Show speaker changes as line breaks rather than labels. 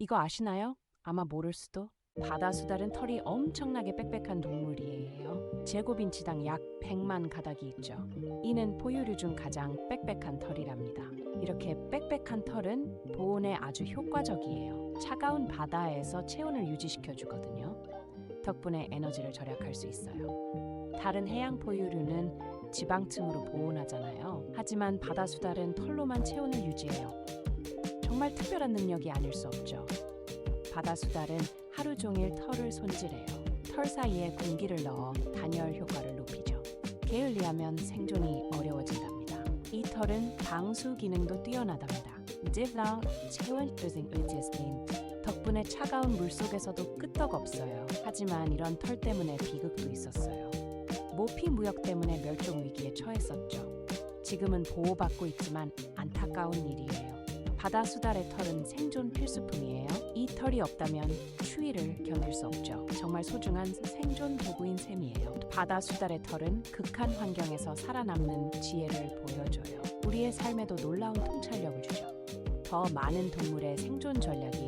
이거 아시나요? 아마 모를 수도. 바다 수달은 털이 엄청나게 빽빽한 동물이에요. 제곱인치당 약 100만 가닥이 있죠. 이는 포유류 중 가장 빽빽한 털이랍니다. 이렇게 빽빽한 털은 보온에 아주 효과적이에요. 차가운 바다에서 체온을 유지시켜 주거든요. 덕분에 에너지를 절약할 수 있어요. 다른 해양 포유류는 지방층으로 보온하잖아요. 하지만 바다 수달은 털로만 체온을 유지해요. 정말 특별한 능력이 아닐 수 없죠. 바다 수달은 하루 종일 털을 손질해요. 털 사이에 공기를 넣어 단열 효과를 높이죠. 게을리하면 생존이 어려워진답니다. 이 털은 방수 기능도 뛰어나답니다. 집라 체온 조생 의지스틴 덕분에 차가운 물 속에서도 끄떡없어요. 하지만 이런 털 때문에 비극도 있었어요. 모피 무역 때문에 멸종 위기에 처했었죠. 지금은 보호받고 있지만 안타까운 일이에요. 바다 수달의 털은 생존 필수품이에요. 이 털이 없다면 추위를 견딜 수 없죠. 정말 소중한 생존 도구인 셈이에요. 바다 수달의 털은 극한 환경에서 살아남는 지혜를 보여줘요. 우리의 삶에도 놀라운 통찰력을 주죠. 더 많은 동물의 생존 전략이